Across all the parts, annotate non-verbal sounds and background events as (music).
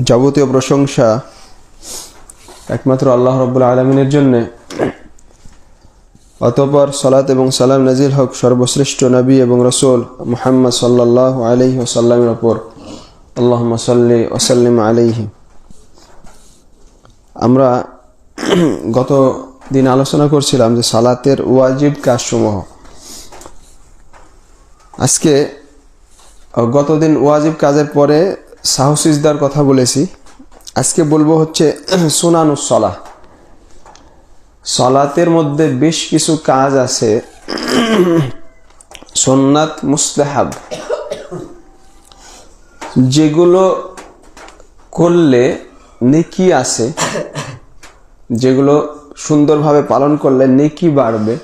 যাবতীয় প্রশংসা একমাত্র আল্লাহ রব্বুল আলমিনের জন্যে। অতপর সালাত এবং সালাম নাজিল হক সর্বশ্রেষ্ঠ নবী এবং রসুল মোহাম্মদ সাল্লাহ আলহি ওসাল্লামের ওপর। আল্লাহ সাল্লি ওসাল্লিম আলহি আমরা গত দিন আলোচনা করছিলাম যে সালাতের ওয়াজিব কাজসমূহ। আজকে গতদিন ওয়াজিব কাজের পরে সাহসিজদার কথা বলেছি। আজকে বলব হচ্ছে (clears throat) সুনানুসলা সলাতের মধ্যে বেশ কিছু কাজ আছে। (clears throat) সোননাথ মুস্তাহাব। যেগুলো করলে নেকি আছে। যেগুলো সুন্দরভাবে পালন করলে নেকি বাড়বে।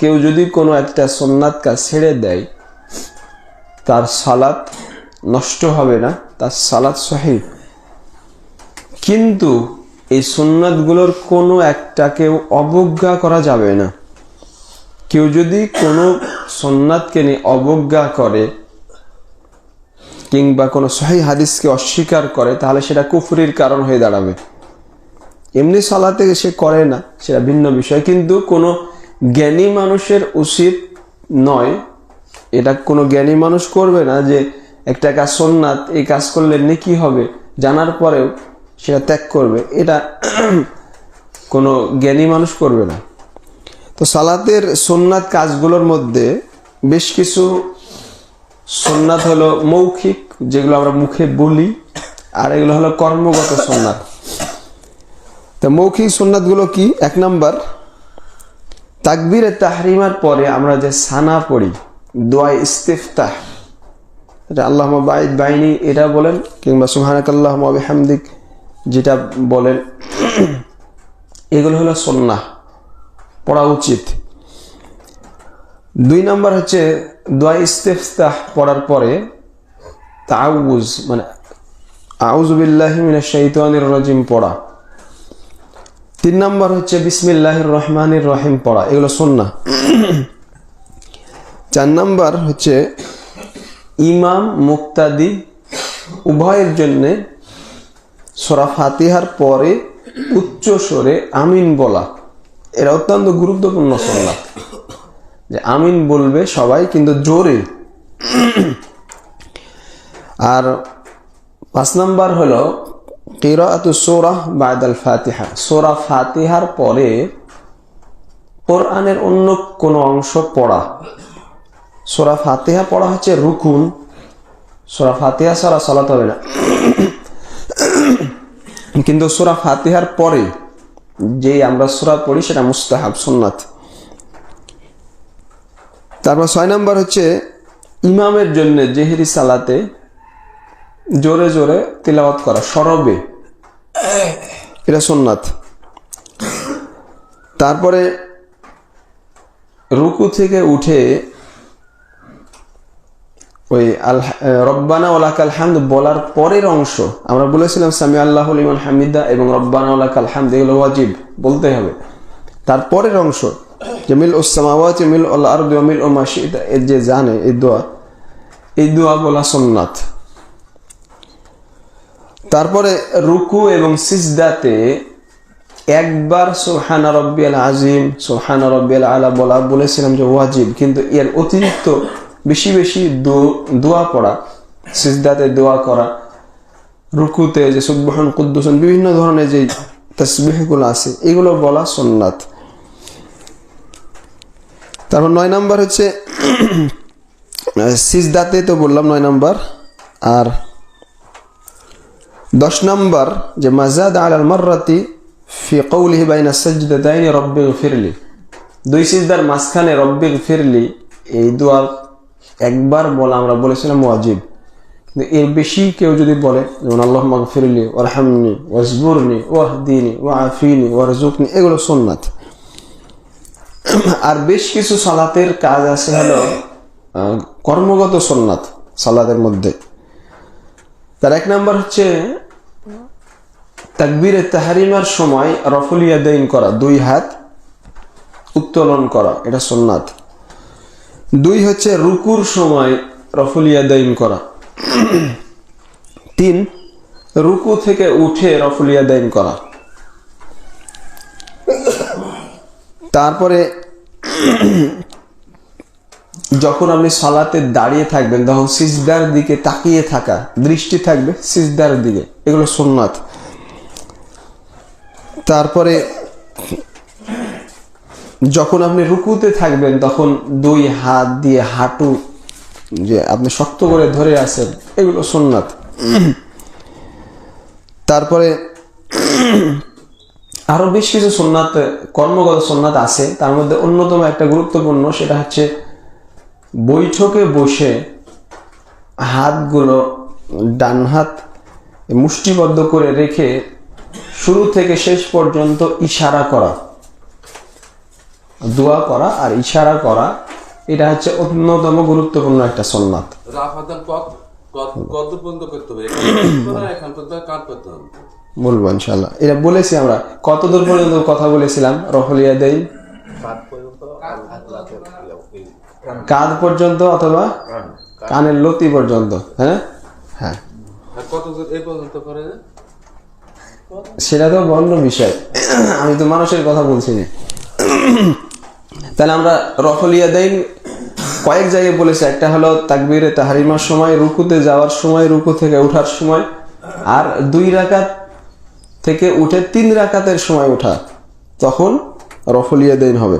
কেউ যদি কোনো একটা সোননাথ কাজ ছেড়ে দেয়, তার সালাত নষ্ট হবে না। তার সালাদ সহি কিন্তু এই সুন্নাতগুলোর কোনো একটাকেও অবজ্ঞা করা যাবে না। কেউ যদি কোনো সন্ন্যাতকে নিয়ে অবজ্ঞা করে কিংবা কোনো সহি হাদিসকে অস্বীকার করে, তাহলে সেটা কুফুরির কারণ হয়ে দাঁড়াবে। এমনি সালাতে সে করে না, সেটা ভিন্ন বিষয়। কিন্তু কোনো জ্ঞানী মানুষের উচিত নয়, এটা কোনো জ্ঞানী মানুষ করবে না যে একটা কাজ সোননাথ এই কাজ করলে নেকি হবে, জানার পরেও সেটা ত্যাগ করবে। এটা (clears throat) কোনো জ্ঞানী মানুষ করবে না। তো সালাতের সোননাথ কাজগুলোর মধ্যে বেশ কিছু সোননাথ হলো মৌখিক, যেগুলো আমরা মুখে বলি, আর এগুলো হলো কর্মগত সোননাথ তো মৌখিক সোননাথগুলো কি? এক নাম্বার তাকবিরে তাহরিমার পরে আমরা যে সানা পড়ি দোয়া ইস্তেফতাহ এটা আল্লাহ বাইদ বাইনি এটা বলেন কিংবা সুহানাক আল্লাহ হামদিক যেটা বলেন। এগুলো হলো সন্না পড়া উচিত। দুই নাম্বার হচ্ছে দোয়া ইস্তেফতাহ পড়ার পরে তাউজ মানে আউজুবিল্লাহ মিনা শৈতানির রাজিম পড়া। তিন নম্বর হচ্ছে বিসমিল্লাহির রহমানির রহিম পড়া, এগুলো সন্না চার নাম্বার হচ্ছে ইমাম মুক্তাদি উভয়ের জন্যে সোরা ফাতিহার পরে উচ্চ স্বরে আমিন বলা। এরা অত্যন্ত গুরুত্বপূর্ণ সন্ন্যাত যে আমিন বলবে সবাই, কিন্তু জোরে। আর পাঁচ নাম্বার হলো, কিরাআতু সূরাহ বাদাল ফাতিহা। সোরা ফাতিহার পরে কোরআনের অন্য কোনো অংশ পড়া। সূরা ফাতেহা পড়া হচ্ছে রুকুন। সূরা ফাতেহা সারা সালাত হবে না। কিন্তু সূরা ফাতেহার পরে যে আমরা সূরা পড়ি সেটা মুস্তাহাব, সুন্নাত। তারপর ছয় নম্বর হচ্ছে ইমামের জন্য জেহেরি সালাতে জোরে জোরে তিলাওয়াত করা, সরবে। এটা সোননাথ তারপরে রুকু থেকে উঠে ওই আল্লাহ রব্বানা ওলাকাল হামদ বলার পরের অংশ। আমরা বলেছিলাম, সামি আল্লাহ ইমান হামিদা এবং রব্বানা ওলাকাল হামদ এগুলো ওয়াজিব, বলতে হবে। তারপরের অংশ, যে মিল ওসামাওয়াত মিল আল্লাহ আর মিল ও মাসিদা এর যে জানে, এই দোয়া এই দোয়া বলা সোননাথ তারপরে রুকু এবং সিজদাতে একবার সোহানা রব্বিয়াল আজিম সোহানা রব্বিয়াল আলা বলা, বলেছিলাম যে ওয়াজিব, কিন্তু এর অতিরিক্ত বেশি বেশি দোয়া পড়া, সিজদাতে দোয়া করা, রুকুতে যে সুবহান কুদ্দুসন বিভিন্ন ধরনের যে তসবিহগুলো আছে, এগুলো বলা সোননাথ তারপর নয় নাম্বার হচ্ছে, সিজদাতে তো বললাম নয় নাম্বার, আর দশ নম্বর, যে মাজাদ আলাল মাররাতি ফি কৌলিহি বাইনা সাজদাতাইনি রব্বিগ ফিরলি দুই সিজদার মাঝখানে রব্বিগ ফিরলি এই দোয়া একবার বলা, আমরা বলেছিলাম ওয়াজিব। কিন্তু এর বেশি কেউ যদি বলে, যেমন আল্লাহ মাগফিরলি ওয়ারহামনি, ওয়াজবুরনি, ওয়াহদিনি ওয়াফিনি ওয়ারজুকনি এগুলো সোননাথ আর বেশ কিছু সালাতের কাজ আছে হলো কর্মগত সোননাথ সালাতের মধ্যে। তার এক নাম্বার হচ্ছে তাকবিরে তাহারিমার সময় রফুলিয়া দেইন করা, দুই হাত উত্তোলন করা, এটা সোননাথ দুই হচ্ছে রুকুর সময় রফুলিয়া দেইন করা। তিন, রুকু থেকে উঠে রফুলিয়া দাইন করা। তারপরে যখন আপনি সলাতে দাঁড়িয়ে থাকবেন, তখন সিজদার দিকে তাকিয়ে থাকা, দৃষ্টি থাকবে সিজদার দিকে। এগুলো সুন্নাত। তারপরে যখন আপনি রুকুতে থাকবেন, তখন দুই হাত দিয়ে হাঁটু যে আপনি শক্ত করে ধরে আছেন, এগুলো সুন্নাত। তারপরে আরও বেশ কিছু সোননাথ কর্মগত সোননাথ আছে। তার মধ্যে অন্যতম একটা গুরুত্বপূর্ণ, সেটা হচ্ছে বৈঠকে বসে হাতগুলো ডান হাত মুষ্টিবদ্ধ করে রেখে শুরু থেকে শেষ পর্যন্ত ইশারা করা। দোয়া করা আর ইশারা করা এটা হচ্ছে অন্যতম গুরুত্বপূর্ণ একটা সোননাথ রাফাদান কত কত কত পর্যন্ত করতে হবে? এখান পর্যন্ত কাট বলব ইনশাল্লাহ এটা বলেছি আমরা কত দূর পর্যন্ত কথা বলেছিলাম? রফলিয়া দেই। কাঁধ পর্যন্ত অথবা কানের লতি পর্যন্ত হ্যাঁ? হ্যাঁ। সেটা তো অন্য বিষয়। আমি তো মানুষের কথা বলছি না। তাহলে আমরা রফলিয়া দেন কয়েক জায়গায় বলেছি একটা হলো তাকবীরে তাহারিমার সময় রুকুতে যাওয়ার সময় রুকু থেকে ওঠার সময় আর দুই রাকাত থেকে উঠে তিন রাকাতের সময় ওঠা তখন রফলিয়া দেন হবে।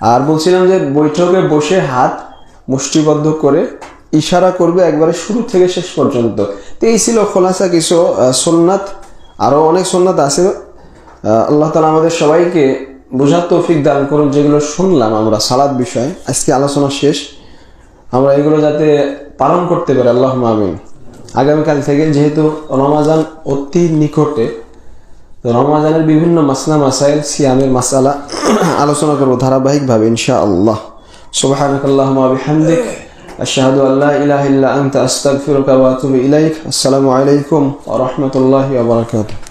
আর বলছিলাম যে বৈঠকে বসে হাত মুষ্টিবদ্ধ করে ইশারা করবে একবারে শুরু থেকে শেষ পর্যন্ত। তো এই ছিল খোলাসা কিছু আহ, সুন্নাত। আরও অনেক সুন্নাত আছে। আল্লাহ তালা আমাদের সবাইকে বোঝার তৌফিক দান করুন, যেগুলো শুনলাম আমরা সালাদ বিষয়ে। আজকে আলোচনা শেষ। আমরা এগুলো যাতে পালন করতে পারি আল্লাহ আমিন। আগামীকাল থেকে যেহেতু রমাজান অতি নিকটে রমাজানের বিভিন্ন মাসলা, মাসাইল, সিয়ামের মাসালা (clears throat) আলোচনা করব ধারাবাহিকভাবে ইনশা আল্লাহ সুবহানাক আল্লাহুম্মা ওয়া বিহামদিক, আশহাদু আল্লা ইলাহা ইল্লা আনতা, আস্তাগফিরুকা ওয়া আতুবু ইলাইক। আসসালামু আলাইকুম ওয়া রাহমাতুল্লাহি ওয়া বারাকাতুহু।